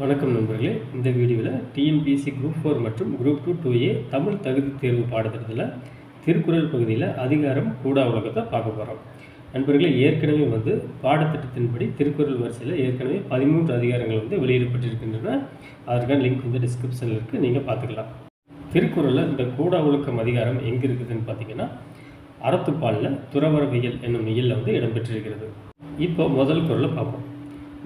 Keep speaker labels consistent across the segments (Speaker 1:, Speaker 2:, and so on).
Speaker 1: வணக்கம் நண்பர்களே. இந்த வீடியோவில் டிஎன்பிஎஸ்சி குரூப் ஃபோர் மற்றும் group two two A Tamil தகுதி தேர்வு பாடத்திட்டத்தில் திருக்குறள் பகுதியில் அதிகாரம் கூடா உலகத்தை பார்க்க போகிறோம் நண்பர்களே ஏற்கனவே வந்து பாடத்திட்டத்தின்படி திருக்குறள் வரிசையில் ஏற்கனவே பதிமூன்று அதிகாரங்கள் வந்து வெளியிடப்பட்டிருக்கின்றன. அதற்கான லிங்க் வந்து டிஸ்கிரிப்ஷனில் இருக்குது நீங்கள் பார்த்துக்கலாம். திருக்குறளில் இந்த கூடா ஒழுக்கம் அதிகாரம் எங்கே இருக்குதுன்னு பார்த்தீங்கன்னா அறத்துப்பாலில் துறவரவியல் என்னும் இயலில் வந்து இடம்பெற்றிருக்கிறது. இப்போ முதல் குரலை பார்ப்போம்.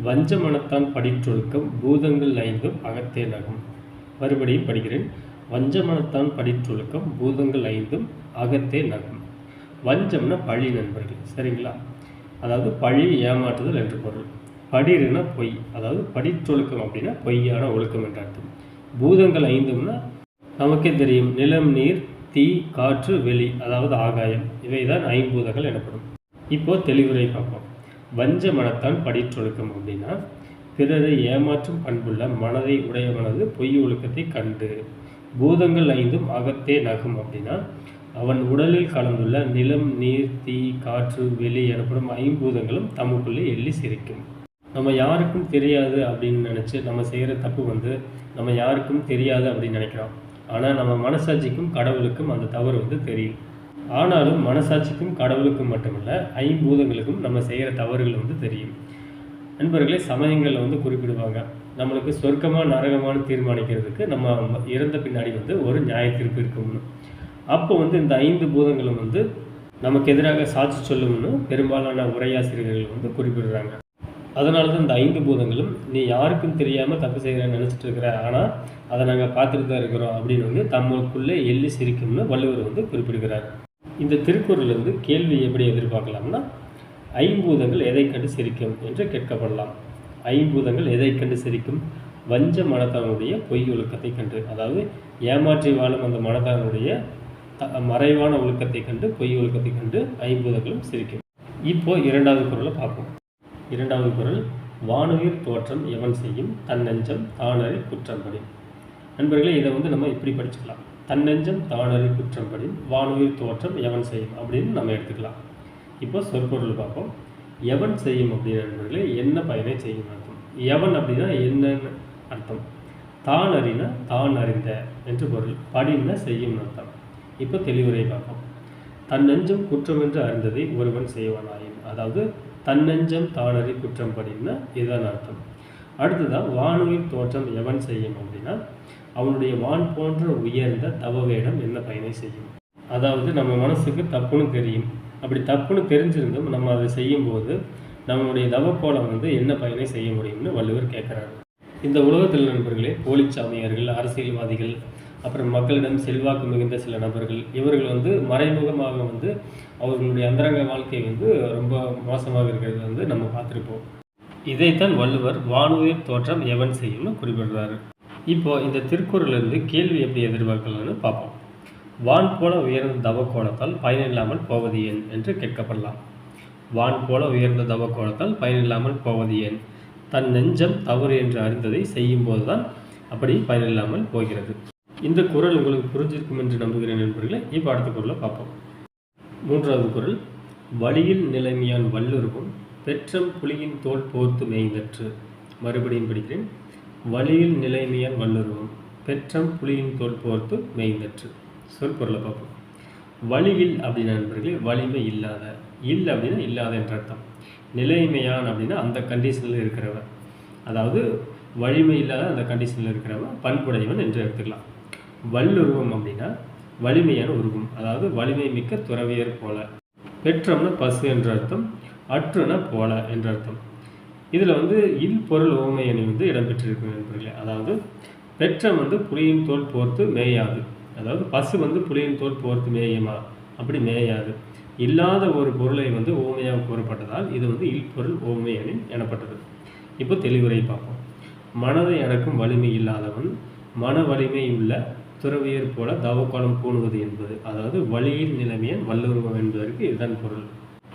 Speaker 1: வஞ்ச மனத்தான் படிற்றொழுக்கம் பூதங்கள் ஐந்தும் அகத்தே நகம் மறுபடியும் படிக்கிறேன். வஞ்ச மனத்தான் படிற்றொழுக்கம் பூதங்கள் ஐந்தும் அகத்தே நகம் வஞ்சம்னா பழி நண்பர்கள் சரிங்களா? அதாவது பழி ஏமாற்றுதல் என்று பொருள். படிறுனா பொய் அதாவது படிற்றொழுக்கம் அப்படின்னா பொய்யான ஒழுக்கம் என்ற அர்த்தம். பூதங்கள் ஐந்தும்னா நமக்கே தெரியும். நிலம் நீர் தீ காற்று வெளி அதாவது ஆகாயம். இவை தான் ஐம்பூதங்கள் எனப்படும். இப்போ தெளிவுரை பார்ப்போம். வஞ்ச மனத்தான் படிற்றொழுக்கம் அப்படின்னா பிறரை ஏமாற்றும் பண்புள்ள மனதை உடையவனது பொய் ஒழுக்கத்தை கண்டு பூதங்கள் ஐந்தும் அகத்தே நகும் அப்படின்னா அவன் உடலில் கலந்துள்ள நிலம் நீர் தீ காற்று வெளி எனப்படும் ஐம்பூதங்களும் தமக்குள்ளே எள்ளி சிரிக்கும். நம்ம யாருக்கும் தெரியாது அப்படின்னு நினச்சி நம்ம செய்கிற தப்பு வந்து நம்ம யாருக்கும் தெரியாது அப்படின்னு நினைக்கிறோம். ஆனால் நம்ம மனசாட்சிக்கும் கடவுளுக்கும் அந்த தவறு வந்து தெரியும். ஆனாலும் மனசாட்சிக்கும் கடவுளுக்கும் மட்டுமல்ல ஐம்பூதங்களுக்கும் நம்ம செய்கிற தவறுகள் வந்து தெரியும். நண்பர்களே சமயங்களில் வந்து குறிப்பிடுவாங்க. நம்மளுக்கு சொர்க்கமாக நரகமானு தீர்மானிக்கிறதுக்கு நம்ம இறந்த பின்னாடி வந்து ஒரு நியாய தீர்ப்பு இருக்கும்னு. அப்போ வந்து இந்த ஐந்து பூதங்களும் வந்து நமக்கு எதிராக சாட்சி சொல்லும்னு பெரும்பாலான உரையாசிரியர்கள் வந்து குறிப்பிடுறாங்க. அதனால தான் இந்த ஐந்து பூதங்களும் நீ யாருக்கும் தெரியாமல் தப்பு செய்கிறேன்னு நினச்சிட்டு இருக்கிற ஆனால் அதை நாங்கள் பார்த்துட்டு தான் இருக்கிறோம் அப்படின்னு வந்து தம்முக்குள்ளே எள்ளி சிரிக்கும்னு வள்ளுவர் வந்து குறிப்பிடுகிறார். இந்த திருக்குறளிலிருந்து கேள்வி எப்படி எதிர்பார்க்கலாம்னா ஐம்பூதங்கள் எதை கண்டு சிரிக்கும் என்று கேட்கப்படலாம். ஐம்பூதங்கள் எதை கண்டு சிரிக்கும்? வஞ்ச மனத்தானுடைய பொய் ஒழுக்கத்தை கண்டு அதாவது ஏமாற்றி வாழும் அந்த மனத்தானுடைய த மறைவான ஒழுக்கத்தை கண்டு பொய் ஒழுக்கத்தை கண்டு ஐம்பூதங்களும் சிரிக்கும். இப்போ இரண்டாவது குரலை பார்ப்போம். இரண்டாவது குரல் வானுயிர் தோற்றம் எவன் செய்யும்? தன்னெஞ்சம் தானறி குற்றம்படி. நண்பர்களே இதை வந்து நம்ம இப்படி படிச்சுக்கலாம். தன்னெஞ்சம் தானறி குற்றம்படி வானுயிர் தோற்றம் எவன் செய்யும்? அப்படின்னு நம்ம எடுத்துக்கலாம். இப்போ சொற்பொருள் பார்ப்போம். எவன் செய்யும் அப்படின்னு நண்பர்களே என்ன பயனை செய்யும் அர்த்தம்? எவன் அப்படின்னா என்னன்னு அர்த்தம். தான் அறினா தான் அறிந்த என்று பொருள். படின்னா செய்யும் அர்த்தம். இப்போ தெளிவுரை பார்ப்போம். தன் நெஞ்சம் குற்றம் என்று அறிந்ததை ஒருவன் செய்வானாயின் அதாவது தன்னெஞ்சம் தானறி குற்றம் படின்னா இதுதான் அர்த்தம். அடுத்ததான் வானுயிர் தோற்றம் எவன் செய்யும் அப்படின்னா அவனுடைய வான் போன்ற உயர்ந்த தவ வேடம் என்ன பயனை செய்யும்? அதாவது நம்ம மனசுக்கு தப்புன்னு தெரியும். அப்படி தப்புன்னு தெரிஞ்சிருந்தும் நம்ம அதை செய்யும்போது நம்மளுடைய தவக்கோலம் வந்து என்ன பயனை செய்ய முடியும்னு வள்ளுவர் கேட்குறாரு. இந்த உலகத்தில் நண்பர்களே போலிச்சாமியார்கள் அரசியல்வாதிகள் அப்புறம் மக்களிடம் செல்வாக்கு மிகுந்த சில நபர்கள் இவர்கள் வந்து மறைமுகமாக வந்து அவர்களுடைய அந்தரங்க வாழ்க்கை வந்து ரொம்ப மோசமாக இருக்கிறது வந்து நம்ம பார்த்துருப்போம். இதைத்தான் வள்ளுவர் வானுயிர் தோற்றம் எவன் செய்யும்னு குறிப்பிடுறாரு. இப்போ இந்த திருக்குறளிலிருந்து கேள்வி எப்படி எதிர்பார்க்கலாம்னு பார்ப்போம். வான் போல உயர்ந்த தவ கோணத்தால் பயனில்லாமல் போவது ஏன் என்று கேட்கப்படலாம். வான் போல உயர்ந்த தவ கோணத்தால் பயனில்லாமல் போவது ஏன்? தன் நெஞ்சம் தவறு என்று அறிந்ததை செய்யும்போது தான் அப்படி பயனில்லாமல் போகிறது. இந்த குரல் உங்களுக்கு புரிஞ்சிருக்கும் என்று நம்புகிறேன் நண்பர்களே. இப்போ அடுத்த குரலை பார்ப்போம். மூன்றாவது குரல் வழியில் நிலைமையான் வல்லுருவும் பெற்றம் புலியின் தோல் போர்த்து மேய்ந்தற்று. மறுபடியும் படிக்கிறேன். வழியில் நிலைமையான் வல்லுருவம் பெற்றம் புலியின் தோல் போர்த்து மேய்ந்தற்று. சொற்பொருளை பார்ப்போம். வழியில் அப்படின்னு நண்பர்களே வலிமை இல்லாத. இல் அப்படின்னா இல்லாத என்ற அர்த்தம். நிலைமையான் அப்படின்னா அந்த கண்டிஷனில் இருக்கிறவன் அதாவது வலிமை இல்லாத அந்த கண்டிஷனில் இருக்கிறவன் பண்புடையவன் என்று எடுத்துக்கலாம். வல்லுருவம் அப்படின்னா வலிமையான உருவம். அதாவது வலிமை மிக்க துறவியர் போல. பெற்றம்னா பசு என்ற அர்த்தம் அற்றுனா போல என்ற அர்த்தம். இதில் வந்து இல் பொருள் ஓமை அணி வந்து இடம்பெற்றிருக்கும் நண்பர்களே. அதாவது பெற்றம் வந்து புலியின் தோல் போர்த்து மேயாது. அதாவது பசு வந்து புலியின் தோல் போர்த்து மேயுமா? அப்படி மேயாது. இல்லாத ஒரு பொருளை வந்து ஓமையாக கூறப்பட்டதால் இது வந்து இல்பொருள் ஓமை அணி எனப்பட்டது. இப்போ தெளிவுரை பார்ப்போம். மனதை அடக்கும் வலிமை இல்லாதவன் மன வலிமை உள்ள துறவியர் போல தவக்கோலம் பூணுவது என்பது. அதாவது வழியில் நிலைமையன் வல்லுருவம் என்பதற்கு இதுதான் பொருள்.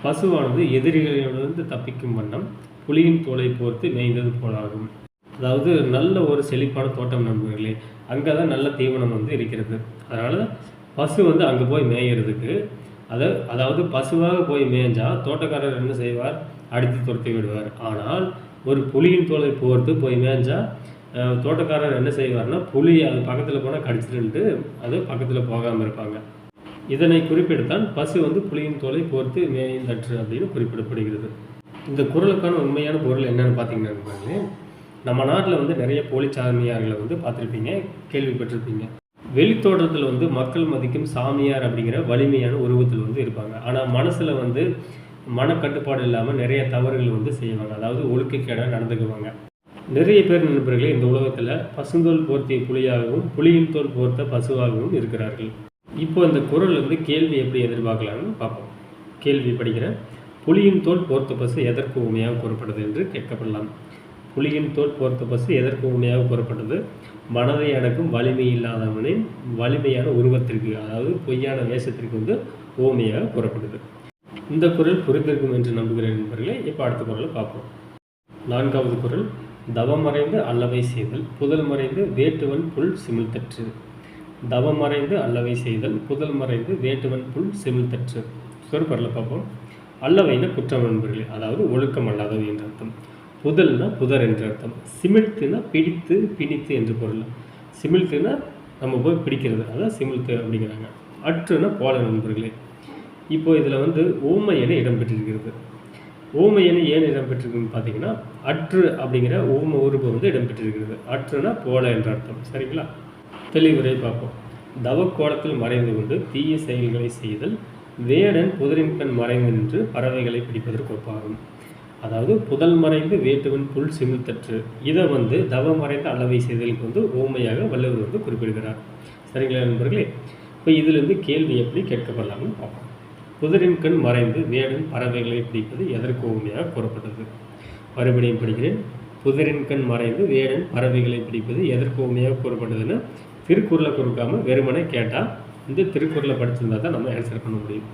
Speaker 1: பசுவானது எதிரிகளிலிருந்து தப்பிக்கும் வண்ணம் புலியின் தோலை போர்த்து மேய்ந்தது போலாகும். அதாவது நல்ல ஒரு செழிப்பான தோட்டம் நண்பர்களே அங்கே தான் நல்ல தீவனம் வந்து இருக்கிறது. அதனால் பசு வந்து அங்கே போய் மேயறதுக்கு அதை அதாவது பசுவாக போய் மேய்ஞ்சால் தோட்டக்காரர் என்ன செய்வார்? அடித்து துரத்தி விடுவார். ஆனால் ஒரு புலியின் தோலை போர்த்து போய் மேய்ஞ்சால் தோட்டக்காரர் என்ன செய்வார்னா புலி அது பக்கத்தில் போனால் கடிச்சிட்டு அது பக்கத்தில் போகாமல் இருப்பாங்க. இதனை குறிப்பிடத்தான் பசு வந்து புலியின் தோலை போர்த்து மேயும் தற்று அப்படின்னு குறிப்பிடப்படுகிறது. இந்த குரலுக்கான உண்மையான பொருள் என்னன்னு பார்த்தீங்கன்னா நம்ம நாட்டில் வந்து நிறைய போலி சாமியார்களை வந்து பார்த்துருப்பீங்க கேள்விப்பட்டிருப்பீங்க. வெளித்தோற்றத்தில் வந்து மக்கள் மதிக்கும் சாமியார் அப்படிங்கிற வலிமையான உருவத்தில் வந்து இருப்பாங்க. ஆனால் மனசில் வந்து மனக்கட்டுப்பாடு இல்லாமல் நிறைய தவறுகள் வந்து செய்வாங்க. அதாவது ஒழுக்கக்கேடாக நடந்துக்குவாங்க. நிறைய பேர் நண்பர்களே இந்த உலகத்தில் பசுந்தோல் போர்த்திய புலியாகவும் புலியின் தோல் போர்த்த பசுவாகவும் இருக்கிறார்கள். இப்போ இந்த குரல் வந்து கேள்வி எப்படி எதிர்பார்க்கலாம்னு பார்ப்போம். கேள்வி படிக்கிறேன். புலியின் தோல் போர்த்த பசு எதற்கு உண்மையாக கூறப்படுது என்று கேட்கப்படலாம். புலியின் தோல் போர்த்த பசு எதற்கு உண்மையாக கூறப்பட்டது? மனதை அடக்கும் வலிமை இல்லாதவனின் வலிமையான உருவத்திற்கு அதாவது பொய்யான வேஷத்திற்கு வந்து ஓமையாக கூறப்படுது இந்த குரல் புரிந்திருக்கும் என்று நம்புகிறேன் நண்பர்களே. இப்போ அடுத்த குரலை பார்ப்போம். நான்காவது குரல். தவமறைந்து அல்லவை செய்தல் புதல் மறைந்து வேட்டுவன் புல் தவம் மறைந்து அல்லவை செய்தல் புதல் மறைந்து வேட்டுவன் புல் சிமிழ்த்தற்று சொற்பரில் பார்ப்போம். அல்லவைனா குற்றம் நண்பர்களே அதாவது ஒழுக்கம் அல்லாதவை என்ற அர்த்தம். புதல்னா புதர் என்ற அர்த்தம். சிமிழ்த்துனா பிடித்து பிணித்து என்று பொருள். சிமிழ்த்துனா நம்ம போய் பிடிக்கிறது அதான் சிமிழ்த்து அப்படிங்கிறாங்க. அற்றுனா போல நண்பர்களே. இப்போ இதில் வந்து ஊமையனை இடம்பெற்றிருக்கிறது. ஊமையனை ஏன் இடம்பெற்றிருக்குன்னு பார்த்தீங்கன்னா அற்று அப்படிங்கிற ஊம உறுப்பு வந்து இடம்பெற்றிருக்கிறது. அற்றுனா போல என்ற அர்த்தம். சரிங்களா? தெளிவுரை பார்ப்போம். தவக்கோலத்தில் மறைந்து கொண்டு தீய செயல்களை செய்தல் வேடன் புதரின் கண் மறைந்து நின்று பறவைகளை பிடிப்பதற்கு ஒப்பாகும். அதாவது புதல் மறைந்து வேட்டுவன் புல் சிமிழ்த்தற்று இதை வந்து தவ மறைந்த அளவை செய்தலுக்கு வந்து ஓமையாக வள்ளுவர் வந்து குறிப்பிடுகிறார். சரிங்களா நண்பர்களே? இப்போ இதிலிருந்து கேள்வி எப்படி கேட்கப்படலாம்னு பார்ப்போம். புதரின் கண் மறைந்து வேடன் பறவைகளை பிடிப்பது எதற்கு ஓமையாக கூறப்பட்டது? மறுபடியும் படிக்கிறேன். புதரின் கண் மறைந்து வேடன் பறவைகளை பிடிப்பது எதற்கு உண்மையாக கூறப்பட்டதுன்னு திருக்குறளை கொடுக்காம வெறுமனே கேட்டால் இந்த திருக்குறளை படிச்சிருந்தா தான் நம்ம ஆன்சர் பண்ண முடியும்.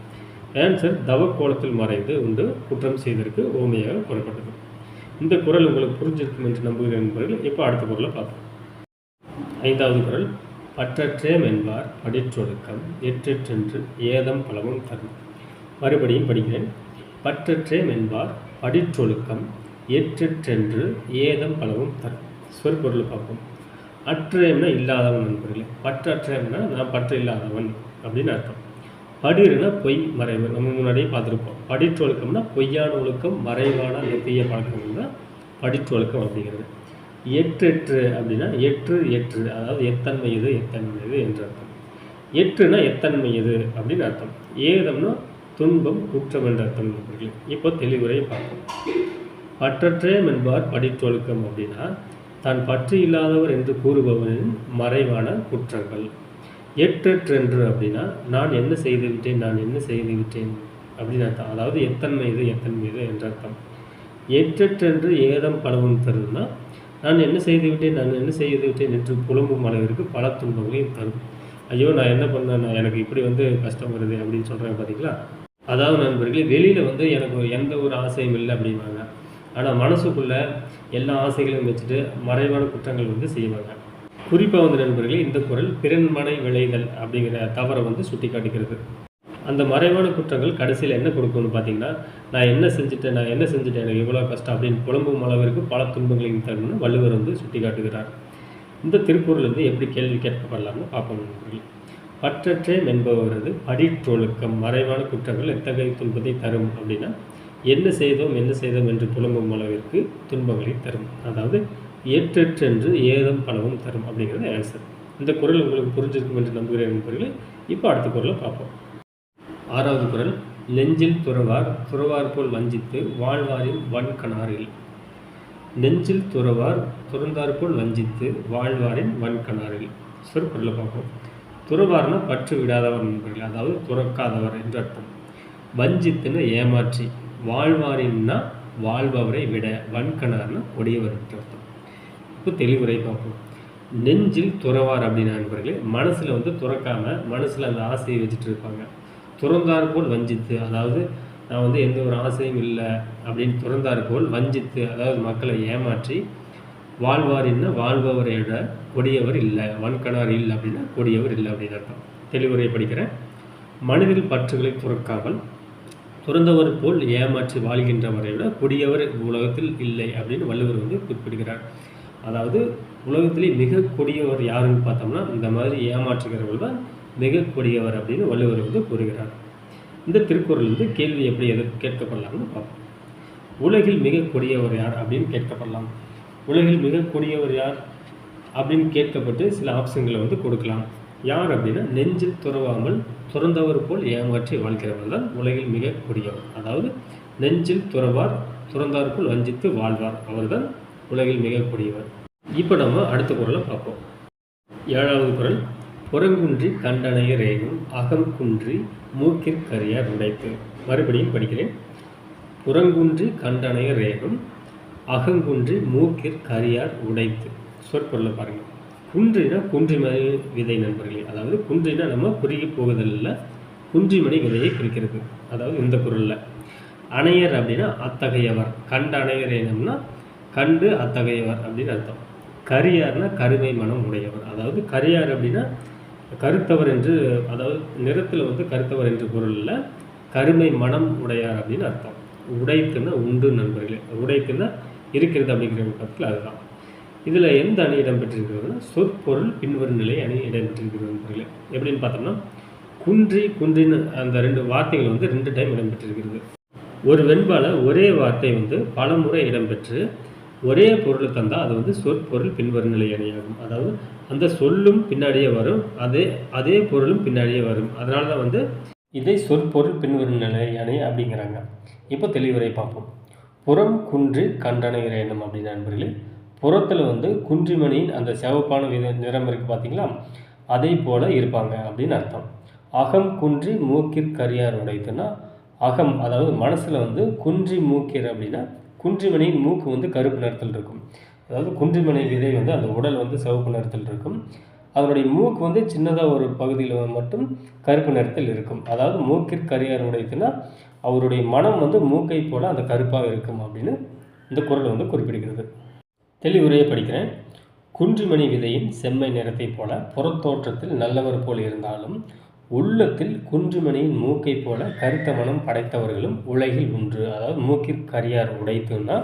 Speaker 1: ஆன்சர் தவ கோலத்தில் மறைந்து உண்டு குற்றம் செய்ததற்கு ஓமையாக கூறப்பட்டது இந்த குறள் உங்களுக்கு புரிஞ்சிருக்கும் என்று நம்புகிறேன் நண்பர்கள். இப்போ அடுத்த குரலை பார்ப்போம். ஐந்தாவது குறள் பற்றற்றேம் என்பார் படிற்றொழுக்கம் எற்றெற்றென்று ஏதம் பலவும் தரும். மறுபடியும் படிக்கிறேன். பற்றற்றேம் என்பார் படிற்றொழுக்கம் எற்றெற்றென்று ஏதம் பலவும் தரும். சொற்பொருள் பார்ப்போம். அற்றேம்னா இல்லாதவன் நண்பர்களே பற்றற்றேம்னா நான் பற்று இல்லாதவன் அப்படின்னு அர்த்தம். படிர்னா பொய் மறைவு. நம்ம முன்னாடியே பார்த்துருப்போம். படிற்றொழுக்கம்னா பொய்யான ஒழுக்கம் மறைவான அந்த தீய பழக்கம் தான் படிற்றொழுக்கம் அப்படிங்கிறது. எற்றெற்று அப்படின்னா எற்று எற்று. அதாவது எத்தன்மை இது எத்தன்மை இது என்று அர்த்தம். எட்டுனா எத்தன்மை எது அப்படின்னு அர்த்தம். ஏதம்னா துன்பம் குற்றம் என்ற அர்த்தம் நண்பர்களே இப்போ தெளிவுரையை பார்ப்போம். பற்றற்றேம் என்பார் படிற்றொழுக்கம் அப்படின்னா தான் பற்று இல்லாதவர் என்று கூறுபவரின் மறைவான குற்றங்கள். எற்றெற்றென்று அப்படின்னா நான் என்ன செய்து விட்டேன் நான் என்ன செய்து விட்டேன் அப்படின்னு அர்த்தம். அதாவது எத்தன் மீது எத்தன் மீது என்ற அர்த்தம். எற்றெற்றென்று ஏதம் பலவும் தருதுன்னா நான் என்ன செய்து விட்டேன் நான் என்ன செய்து விட்டேன் என்று புலம்பும் அளவிற்கு பல துன்பங்களையும் தரும். ஐயோ நான் என்ன பண்ணேன் நான் எனக்கு இப்படி வந்து கஷ்டம் வருது அப்படின்னு சொல்கிறேன் பார்த்தீங்களா அதாவது நண்பர்களே வெளியில் வந்து எனக்கு எந்த ஒரு ஆசையும் இல்லை அப்படிம்பாங்க. ஆனால் மனசுக்குள்ள எல்லா ஆசைகளையும் வச்சுட்டு மறைவான குற்றங்கள் வந்து செய்வாங்க. குறிப்பாக வந்து நண்பர்களே இந்த குரல் பிறன்மனை விளைதல் அப்படிங்கிற தவறை வந்து சுட்டி காட்டுகிறது அந்த மறைவான குற்றங்கள் கடைசியில் என்ன கொடுக்கும்னு பார்த்தீங்கன்னா நான் என்ன செஞ்சுட்டேன் நான் என்ன செஞ்சுட்டேன் எனக்கு எவ்வளோ கஷ்டம் அப்படின்னு புலம்பும் அளவிற்கு பல துன்பங்களையும் தரும்னு வள்ளுவர் வந்து சுட்டி காட்டுகிறார் இந்த திருக்குறள் வந்து எப்படி கேள்வி கேட்கப்படலாம்னு பார்ப்போம் நண்பர்கள். பற்றற்றேன் என்பவரது படிற்றொழுக்கம் மறைவான குற்றங்கள் எத்தகைய துன்பத்தை தரும் அப்படின்னா என்ன செய்தோம் என்ன செய்தோம் என்று புலம்பும் அளவிற்கு துன்பங்களை தரும். அதாவது ஏற்றெற்றென்று ஏதம் பலவும் தரும் அப்படிங்கிறது ஆன்சர் இந்த குரல் உங்களுக்கு புரிஞ்சிருக்கும் என்று நம்புகிறேன் நண்பர்களே. இப்போ அடுத்த குரலை பார்ப்போம். ஆறாவது குரல் நெஞ்சில் துறவார் துறவார் போல் வஞ்சித்து வாழ்வாரின் வன்கணாரில். நெஞ்சில் துறவார் துறந்தார் போல் வஞ்சித்து வாழ்வாரின் வன்கணாரில். சொற்குரலை பார்ப்போம். துறவார்னா பற்று விடாதவர் நண்பர்கள். அதாவது துறக்காதவர் என்று அர்த்தம். வஞ்சித்துன்னு ஏமாற்றி வாழ்வாரின்னா வாழ்பவரை விட வன்கணார்னா கொடியவர் அர்த்தம். இப்போ தெளிவுரை பார்ப்போம். நெஞ்சில் துறவார் அப்படின்னு நண்பர்களே மனசில் வந்து துறக்காமல் மனசில் அந்த ஆசையை வச்சுட்டு இருப்பாங்க. துறந்தார் போல் வஞ்சித்து அதாவது நான் வந்து எந்த ஒரு ஆசையும் இல்லை அப்படின்னு துறந்தார் போல் வஞ்சித்து அதாவது மக்களை ஏமாற்றி வாழ்வாரின்னா வாழ்பவரை விட கொடியவர் இல்லை வன்கணார் இல்லை அப்படின்னா கொடியவர் இல்லை அப்படின்னு அர்த்தம். தெளிவுரை படிக்கிறேன். மனதில் பற்றுகளை துறக்காமல் துறந்தவர் போல் ஏமாற்றி வாழ்கின்றவரை விட கொடியவர் உலகத்தில் இல்லை அப்படின்னு வள்ளுவர் வந்து குறிப்பிடுகிறார். அதாவது உலகத்திலே மிக கொடியவர் யாருன்னு பார்த்தோம்னா இந்த மாதிரி ஏமாற்றுகிறவர்கள் தான் மிக கொடியவர் அப்படின்னு வள்ளுவர் வந்து கூறுகிறார். இந்த திருக்குறள் வந்து கேள்வி எப்படி எது கேட்கப்படலாம்னு பார்ப்போம். உலகில் மிக கொடியவர் யார் அப்படின்னு கேட்கப்படலாம். உலகில் மிக கொடியவர் யார் அப்படின்னு கேட்கப்பட்டு சில ஆப்ஷன்களை வந்து கொடுக்கலாம். யார் அப்படின்னா நெஞ்சில் துறவாமல் துறந்தவர் போல் ஏமாற்றி வாழ்கிறவர் தான் உலகில் மிக கொடியவர் அதாவது நெஞ்சில் துறவார் துறந்தார் போல் வஞ்சித்து வாழ்வார் அவர்தான் உலகில் மிக கொடியவர். இப்போ நம்ம அடுத்த குரலை பார்ப்போம். ஏழாவது குரல் புறங்குன்றி கண்டனைய ரேகும் அகம் குன்றி மூக்கிற்கரியார் உடைத்து. மறுபடியும் படிக்கிறேன். புறங்குன்றி கண்டனைய ரேகும் அகங்குன்றி மூக்கிற் கரியார் உடைத்து. சொற்பொருளை பாருங்கள் குன்றினா குன்றிமணி விதை நண்பர்களே. அதாவது குன்றினா நம்ம குறுகி போகுதல்ல குன்றிமணி விதையை குறிக்கிறது. அதாவது இந்த குரலில் அணையர் அப்படின்னா அத்தகையவர். கண்ட அணையர் என்னம்னா கண்டு அத்தகையவர் அப்படின்னு அர்த்தம். கரியார்னா கருமை மனம் உடையவர். அதாவது கரியார் அப்படின்னா கருத்தவர் என்று அதாவது நிறத்தில் வந்து கருத்தவர் என்று பொருளில் கருமை மனம் உடையார் அப்படின்னு அர்த்தம். உடைத்துன்னா உண்டு நண்பர்களே. உடைத்துன்னா இருக்கிறது அப்படிங்கிற பக்கத்தில் அதுதான். இதில் எந்த அணி இடம்பெற்றிருக்கிறதுனா சொற்பொருள் பின்வரும் நிலை அணி இடம்பெற்றிருக்கிறது எப்படின்னு பார்த்தோம்னா குன்றி குன்றின்னு அந்த ரெண்டு வார்த்தைகள் வந்து ரெண்டு டைம் இடம்பெற்றிருக்கிறது. ஒரு வெண்பால ஒரே வார்த்தை வந்து பல முறை இடம்பெற்று ஒரே பொருள் தந்தால் அது வந்து சொற்பொருள் பின்வரும் நிலை அணியாகும். அதாவது அந்த சொல்லும் பின்னாடியே வரும் அதே அதே பொருளும் பின்னாடியே வரும். அதனால தான் வந்து இதை சொற்பொருள் பின்வரும் நிலை அணி அப்படிங்கிறாங்க. இப்போ தெளிவுரை பார்ப்போம். புறம் குன்று கண்டனைகிற எண்ணம் அப்படின்னு நண்பர்களே புறத்தில் வந்து குன்றிமணியின் அந்த சிவப்பான வித நிறம் இருக்குது பார்த்தீங்களா அதே போல் இருப்பாங்க அப்படின்னு அர்த்தம். அகம் குன்றி மூக்கிற் கரியார் அகம் அதாவது மனசில் வந்து குன்றி மூக்கிர் அப்படின்னா குன்றிமணியின் மூக்கு வந்து கருப்பு நிறத்தில் இருக்கும். அதாவது குன்றிமணி விதை வந்து அந்த உடல் வந்து சிவப்பு நிறத்தில் இருக்கும். அதனுடைய மூக்கு வந்து சின்னதாக ஒரு பகுதியில் மட்டும் கருப்பு நிறத்தில் இருக்கும். அதாவது மூக்கிற் கரியார் அவருடைய மனம் வந்து மூக்கை போல் அந்த கருப்பாக இருக்கும் அப்படின்னு இந்த குரல் வந்து குறிப்பிடுகிறது. தெளிவுரையை படிக்கிறேன். குன்றிமணி விதையின் செம்மை நிறத்தைப் போல புறத்தோற்றத்தில் நல்லவர் போல் இருந்தாலும் உள்ளத்தில் குன்றுமணியின் மூக்கை போல கருத்த மனம் படைத்தவர்களும் உலகில் உண்டு. அதாவது மூக்கிற் கரியார் உடைத்துன்னா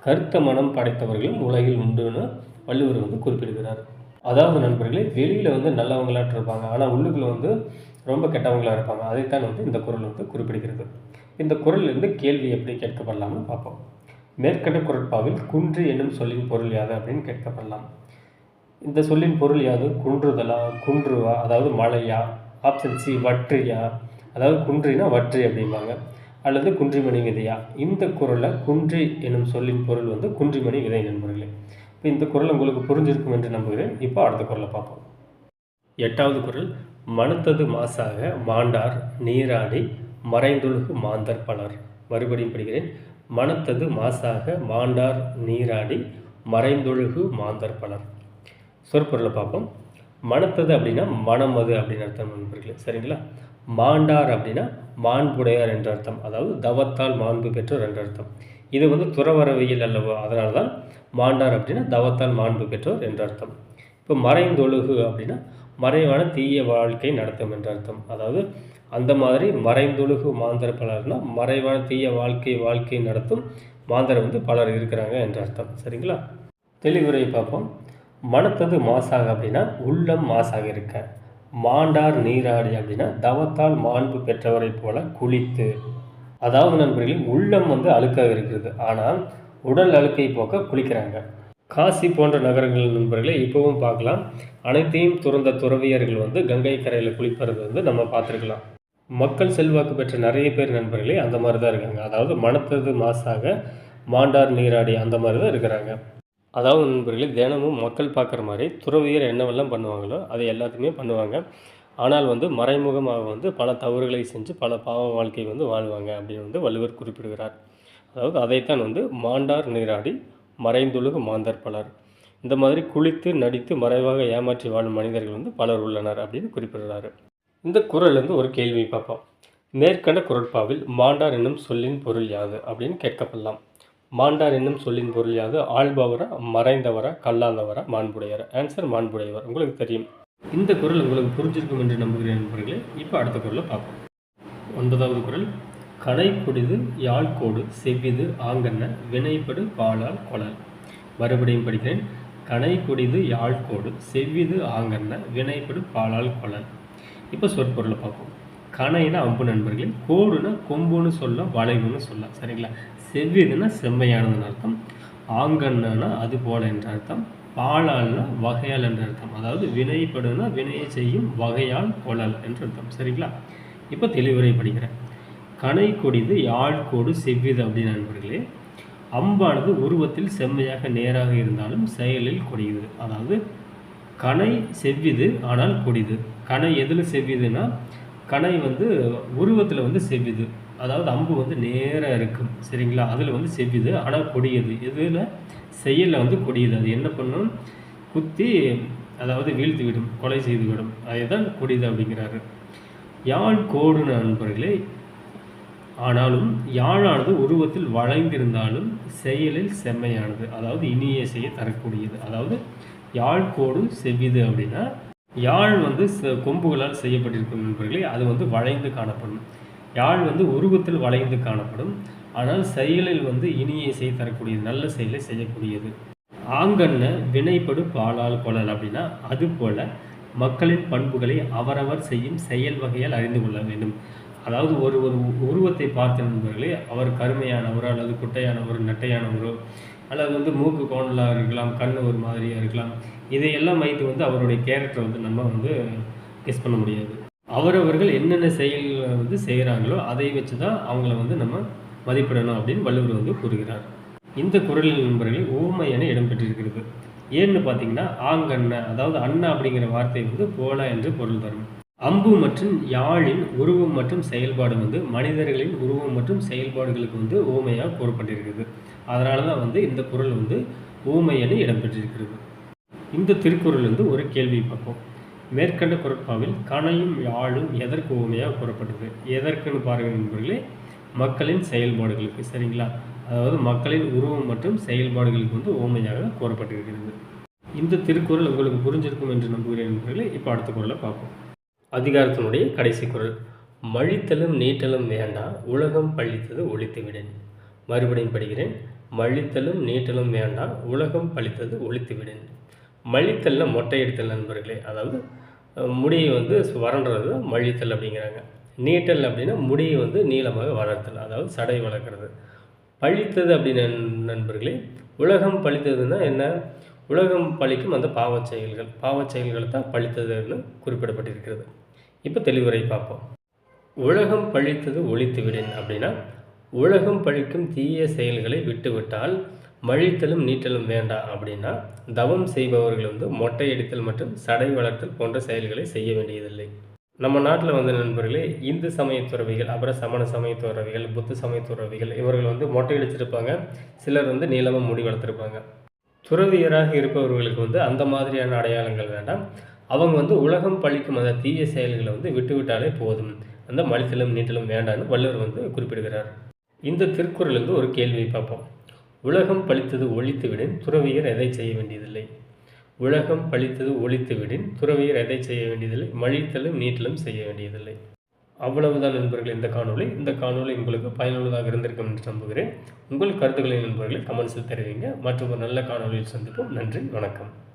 Speaker 1: கருத்த மனம் படைத்தவர்களும் உலகில் உண்டுன்னு வள்ளுவர் வந்து குறிப்பிடுகிறார். அதாவது நண்பர்களே வெளியில் வந்து நல்லவங்களாட்டு இருப்பாங்க. ஆனால் உள்ளுக்குள்ள வந்து ரொம்ப கெட்டவங்களாக இருப்பாங்க. அதைத்தான் வந்து இந்த குரல் வந்து குறிப்பிடுகிறது. இந்த குரலிலிருந்து கேள்வி எப்படி கேட்கப்படலாம்னு பார்ப்போம். மேற்கண்ட குரட்பாவில் குன்று என்னும் சொல்லின் பொருள் யாது அப்படின்னு கேட்கப்படலாம். இந்த சொல்லின் பொருள் யாது? குன்றுதலா? குன்றுவா? அதாவது மலையா? ஆப்ஷன் சி வற்றியா? அதாவது குன்றினா வற்றி அப்படிம்பாங்க. அல்லது குன்றிமணி விதையா? இந்த குரலை குன்றி என்னும் சொல்லின் பொருள் வந்து குன்றிமணி விதை நண்பர்களே இப்போ இந்த குரல் உங்களுக்கு புரிஞ்சிருக்கும் என்று நம்புகிறேன். இப்போ அடுத்த குரலை பார்ப்போம். எட்டாவது குரல் மனத்தது மாசாக மாண்டார் நீராடி மறைந்துழுகு மாந்தர் பலர். மறுபடியும் படிக்கிறேன். மனத்தது மாசாக மாண்டார் நீராடி மறைந்தொழுகு மாந்தர் பலர். சொற்பொருளை பார்ப்போம். மனத்தது அப்படின்னா மனமது அப்படின்னு அர்த்தம் நண்பர்களே சரிங்களா? மாண்டார் அப்படின்னா மாண்புடையார் என்ற அர்த்தம் அதாவது தவத்தால் மாண்பு பெற்றோர் என்ற அர்த்தம். இது வந்து துறவரவியல் அல்லவோ அதனால தான் மாண்டார் அப்படின்னா தவத்தால் மாண்பு பெற்றோர் என்ற அர்த்தம். இப்போ மறைந்தொழுகு அப்படின்னா மறைவான தீய வாழ்க்கை நடத்தும் என்ற அர்த்தம். அதாவது அந்த மாதிரி மறைந்தொழுகு மாந்தர் பலர்னா மறைவான தீய வாழ்க்கை வாழ்க்கை நடத்தும் மாந்தர் வந்து பலர் இருக்கிறாங்க என்ற அர்த்தம். சரிங்களா? தெளிவுரையை பார்ப்போம். மனத்தது மாசாக அப்படின்னா உள்ளம் மாசாக இருக்க. மாண்டார் நீராடி அப்படின்னா தவத்தால் மாண்பு பெற்றவரை போல குளித்து. அதாவது நண்பர்களே உள்ளம் வந்து அழுக்காக இருக்கிறது. ஆனால் உடல் அழுக்கை போக்க குளிக்கிறாங்க. காசி போன்ற நகரங்கள் நண்பர்களே இப்போவும் பார்க்கலாம். அனைத்தையும் துறந்த துறவியர்கள் வந்து கங்கை கரையில் குளிப்பது வந்து நம்ம பார்த்துருக்கலாம். மக்கள் செல்வாக்கு பெற்ற நிறைய பேர் நண்பர்களே அந்த மாதிரி தான் இருக்காங்க. அதாவது மனத்தது மாசாக மாண்டார் நீராடி அந்த மாதிரி தான் இருக்கிறாங்க. அதாவது நண்பர்களே தினமும் மக்கள் பார்க்குற மாதிரி துறவியர் என்னவெல்லாம் பண்ணுவாங்களோ அதை எல்லாத்தையுமே பண்ணுவாங்க. ஆனால் வந்து மறைமுகமாக வந்து பல தவறுகளை செஞ்சு பல பாவ வாழ்க்கை வந்து வாழ்வாங்க அப்படின்னு வந்து வள்ளுவர் குறிப்பிடுகிறார். அதாவது அதைத்தான் வந்து மாண்டார் நீராடி மறைந்துழுகு மாந்தர் பலர். இந்த மாதிரி குளித்து நடித்து மறைவாக ஏமாற்றி வாழும் மனிதர்கள் வந்து பலர் உள்ளனர் அப்படின்னு குறிப்பிடுறாரு இந்த குரல்லேருந்து ஒரு கேள்வி பார்ப்போம். மேற்கண்ட குரட்பாவில் மாண்டார் என்னும் சொல்லின் பொருள் யாது அப்படின்னு கேட்கப்படலாம். மாண்டார் என்னும் சொல்லின் பொருள் யாது ஆள்பவரா மறைந்தவரா கல்லாதவரா மாண்புடையவர் ஆன்சர் மாண்புடையவர். உங்களுக்கு தெரியும். இந்த குரல் உங்களுக்கு புரிஞ்சிருக்கும் என்று நம்புகிறேன் நண்பர்களே. இப்போ அடுத்த குரலை பார்ப்போம். ஒன்பதாவது குரல். கனை கொடிது யாழ்கோடு செவ்விது ஆங்கன்ன வினைப்படு பாலால் கொளல் மறுபடியும் படிக்கிறேன். கனை கொடிது யாழ்கோடு செவ்விது ஆங்கன்ன வினைப்படு பாலால் கொளல் இப்போ சொற்பொருளை பார்ப்போம். கணைனா அம்பு நண்பர்களே கோடுனா கொம்புன்னு சொல்ல வளைவுன்னு சொல்ல. சரிங்களா? செவ்விதுன்னா செம்மையானதுன்னு அர்த்தம். ஆங்கன்னா அது போல என்ற அர்த்தம். பாலால்னா வகையால் என்ற அர்த்தம். அதாவது வினைப்படுனா வினையை செய்யும் வகையால் கொழல் என்ற அர்த்தம். சரிங்களா? இப்போ தெளிவுரை படிக்கிறேன். கனை கொடிது யாழ்கோடு செவ்விது அப்படின்னு நண்பர்களே அம்பானது உருவத்தில் செம்மையாக நேராக இருந்தாலும் செயலில் கொடியுது. அதாவது கனை செவ்விது ஆனால் கொடிது கனை எதில் செவ்விதுன்னா கனை வந்து உருவத்தில் வந்து செவ்விது. அதாவது அம்பு வந்து நேராக இருக்கும் சரிங்களா? அதில் வந்து செவ்விது ஆனால் கொடியது. இதில் செயலில் வந்து கொடியுது. அது என்ன பண்ணும்? குத்தி அதாவது வீழ்த்தி விடும் கொலை செய்து விடும். அதுதான் கொடியது அப்படிங்கிறாரு. யாழ் கோடு நண்பர்களே ஆனாலும் யாழானது உருவத்தில் வளைந்திருந்தாலும் செயலில் செம்மையானது. அதாவது இனிய செய்ய தரக்கூடியது. அதாவது யாழ் கோடு செவ்விது அப்படின்னா யாழ் வந்து கொம்புகளால் செய்யப்பட்டிருக்கும் நண்பர்களே அது வந்து வளைந்து காணப்படும். யாழ் வந்து உருவத்தில் வளைந்து காணப்படும். ஆனால் செயலில் வந்து இனியை செய்ய தரக்கூடியது நல்ல செயலை செய்யக்கூடியது. ஆங்கண்ண வினைப்படு பாலால் கொள்ளல் அப்படின்னா அதுபோல மக்களின் பண்புகளை அவரவர் செய்யும் செயல் வகையால் அறிந்து கொள்ள வேண்டும். அதாவது ஒரு ஒரு உருவத்தை பார்த்த நண்பர்களே அவர் கருமையானவரோ அல்லது குட்டையானவர் நட்டையானவரோ அல்லது வந்து மூக்கு கோணலாக இருக்கலாம் கண் ஒரு மாதிரியாக இருக்கலாம் இதையெல்லாம் வைத்து வந்து அவருடைய கேரக்டரை வந்து நம்ம வந்து கெஸ் பண்ண முடியாது. அவரவர்கள் என்னென்ன செயல்களை வந்து செய்கிறாங்களோ அதை வச்சு தான் அவங்கள வந்து நம்ம மதிப்பிடணும் அப்படின்னு வள்ளுவர் வந்து கூறுகிறார். இந்த குரலில் நண்பர்களில் ஊமை என இடம்பெற்றிருக்கிறது ஏன்னு பார்த்தீங்கன்னா ஆங்கண்ண அதாவது அண்ணா அப்படிங்கிற வார்த்தை வந்து போல என்று பொருள் தரும். அம்பு மற்றும் யாழின் உருவம் மற்றும் செயல்பாடு வந்து மனிதர்களின் உருவம் மற்றும் செயல்பாடுகளுக்கு வந்து ஊமையாக கூறப்பட்டிருக்கிறது. அதனால தான் வந்து இந்த குரல் வந்து ஊமை என இடம்பெற்றிருக்கிறது. இந்த திருக்குறள் வந்து ஒரு கேள்வி பார்ப்போம் மேற்கண்ட குரட்பாவில் கணையும் யாழும் எதற்கு ஊமையாக கூறப்பட்டது? எதற்குன்னு பாருங்கள் நண்பர்களே மக்களின் செயல்பாடுகளுக்கு சரிங்களா? அதாவது மக்களின் உருவம் மற்றும் செயல்பாடுகளுக்கு வந்து ஓமையாக கூறப்பட்டிருக்கிறது. இந்த திருக்குறள் உங்களுக்கு புரிஞ்சிருக்கும் என்று நம்புகிறேன் நண்பர்களே. இப்போ அடுத்த குரலை பார்ப்போம். அதிகாரத்தினுடைய கடைசி குரல். மழித்தலும் நீட்டலும் வேண்டா உலகம் பழித்தது ஒழித்துவிடேன் மறுபடியும் படிக்கிறேன். மழித்தலும் நீட்டலும் வேண்டா உலகம் பழித்தது ஒழித்து விடேன் மழித்தல்ல மொட்டை எடுத்தல் நண்பர்களே அதாவது முடியை வந்து வறண்டுறது மழித்தல் அப்படிங்கிறாங்க. நீட்டல் அப்படின்னா முடியை வந்து நீளமாக வளர்த்தல் அதாவது சடை வளர்க்குறது. பழித்தது அப்படின்னு நண்பர்களே உலகம் பழித்ததுன்னா என்ன? உலகம் பழிக்கும் அந்த பாவச் செயல்கள். பாவச் செயல்களை தான் பழித்ததுன்னு குறிப்பிடப்பட்டிருக்கிறது. இப்போ தெளிவுரை பார்ப்போம். உலகம் பழித்தது ஒழித்துவிடேன் அப்படின்னா உலகம் பழிக்கும் தீய செயல்களை விட்டுவிட்டால் மழித்தலும் நீட்டலும் வேண்டாம் அப்படின்னா தவம் செய்பவர்கள் வந்து மொட்டை அடித்தல் மற்றும் சடை வளர்த்தல் போன்ற செயல்களை செய்ய வேண்டியதில்லை. நம்ம நாட்டில் வந்து நண்பர்களே இந்து சமயத்துறவிகள் அப்புறம் சமண சமயத்துறவிகள் புத்த சமயத்துறவிகள் இவர்கள் வந்து மொட்டை அடிச்சிருப்பாங்க சிலர் வந்து நீளமாக முடி வளர்த்துருப்பாங்க. துறவியராக இருப்பவர்களுக்கு வந்து அந்த மாதிரியான அடையாளங்கள் வேண்டாம். அவங்க வந்து உலகம் பழிக்கும் அந்த தீய செயல்களை வந்து விட்டுவிட்டாலே போதும். அந்த மலித்தலும் நீட்டலும் வேண்டான்னு வள்ளுவர் வந்து குறிப்பிடுகிறார். இந்த திருக்குறள் வந்து ஒரு கேள்வியை பார்ப்போம். உலகம் பழித்தது ஒழித்துவிடின் துறவியர் எதை செய்ய வேண்டியதில்லை? உலகம் பழித்தது ஒழித்துவிடின் துறவியர் எதை செய்ய வேண்டியதில்லை? மழித்தலும் நீட்டலும் செய்ய வேண்டியதில்லை. அவ்வளவுதான் நண்பர்கள் இந்த காணொலி இந்த காணொலி உங்களுக்கு பயனுள்ளதாக இருந்திருக்கும் என்று நம்புகிறேன். உங்கள் கருத்துக்களை நண்பர்களை கமெண்ட்ஸில் தெரிவிங்க. மற்றும் ஒரு நல்ல காணொலியில் சந்திப்போம். நன்றி வணக்கம்.